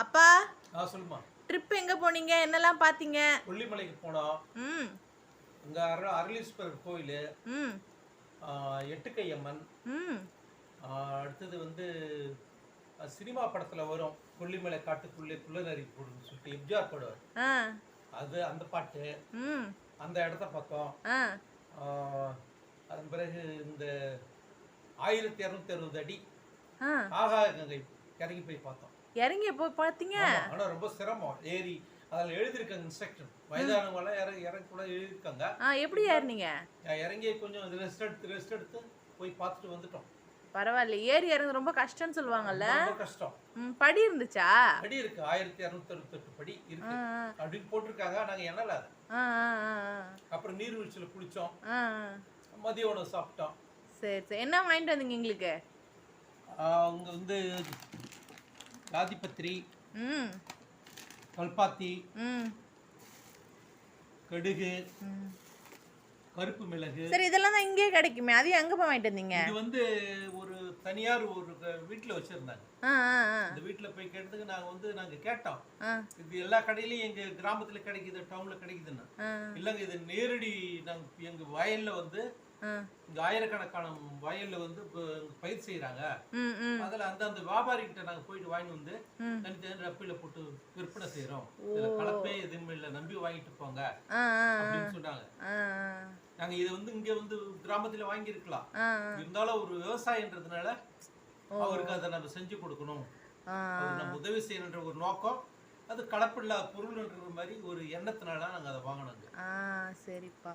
அப்பா ஆ சொல்லுமா. ட்ரிப் எங்க போனீங்க? என்னெல்லாம் பார்த்தீங்க கொல்லிமலைக்கு போனோம். ம். அர அருளீஸ்வரர் கோயில். ம். எட்டுக்கையம்மன். ம். அடுத்தது வந்து சினிமா படத்தில் வரும். கொல்லிமலை காட்டுக்குள்ளே குள்ளநரி போடுன்னு சொல்லிட்டு எம்ஜிஆர் ஆ. அது அந்த பாட்டு. அந்த இடத்த ஆ, அதன் பிறகு இந்த ஆயிரத்தி இரநூத்தி அறுபது அடி ஆ. ஆகாய கங்கை இறங்கி போய் பார்த்தோம். இறங்கி போய் பார்த்தீங்க. ஆமா, ஆனா ரொம்ப சிரமம். ஏறி அதில் எழுதியிருக்காங்க இன்ஸ்ட்ரக்ஷன் வயதானவங்களாம் இறங்கி இறங்கி கூட எழுதியிருக்காங்க. ஆ எப்படி ஏறினீங்க? இறங்கி கொஞ்சம் ரெஸ்ட் எடுத்து ரெஸ்ட் எடுத்து போய் பார்த்துட்டு வந்துட்டோம். பரவாயில்ல. ஏறி இறங்குறது ரொம்ப கஷ்டம்னு சொல்லுவாங்கல்ல. கஷ்டம். படி இருந்துச்சா? படி இருக்கு. ஆயிரத்தி இரநூத்தி அறுபத்தெட்டு படி இருக்கு. அப்படின்னு போட்டிருக்காங்க. நாங்க எண்ணல அப்புறம் நீர்வீழ்ச்சியில குளிச்சோம். மதிய உணவு சாப்பிட்டோம். சரி சரி. என்ன வாங்கிட்டு வந்தீங்க எங்களுக்கு? அங்க வந்து ஜாதிபத்திரி ம். கல்பாத்தி கடுகு. கருப்பு மிளகு. சரி இதெல்லாம் தான் இங்கேயே கிடைக்குமே. அதையும் எங்கே போய் வாங்கிட்டு வந்தீங்க? இது வந்து ஒரு தனியார் ஒரு வீட்டுல வச்சிருந்தாங்க. இந்த வீட்டுல போய் கேட்டதுக்கு நாங்க வந்து நாங்க கேட்டோம். இது எல்லா கடையிலயும் எங்க கிராமத்துல கிடைக்குது டவுன்ல கிடைக்குதுன்னு. இல்லைங்க இது நேரடி நாங்க எங்க வயல்ல வந்து ஆயிரக்கணக்கான வயல்ல வந்து பயிர் செய்யறாங்க அதுல அந்த அந்த வியாபாரி கிட்ட நாங்க போயிட்டு வாங்கி வந்து. தனித்தனி ரப்பில போட்டு விற்பனை செய்யறோம் கலப்பே எதுவுமே இல்ல நம்பி வாங்கிட்டு போங்க. அப்படின்னு சொன்னாங்க. நாங்க இது வந்து இங்க வந்து கிராமத்துல வாங்கியிருக்கலாம். ஆ இருந்தாலும் ஒரு விவசாயன்றதுனால அவருக்கு அதை நம்ம செஞ்சு கொடுக்கணும். நம்ம உதவி செய்யணுன்ற ஒரு நோக்கம். அது கலப்பில்லா பொருள்ன்ற மாதிரி ஒரு எண்ணத்தினால நாங்க அதை வாங்கினோங்க. சரிப்பா.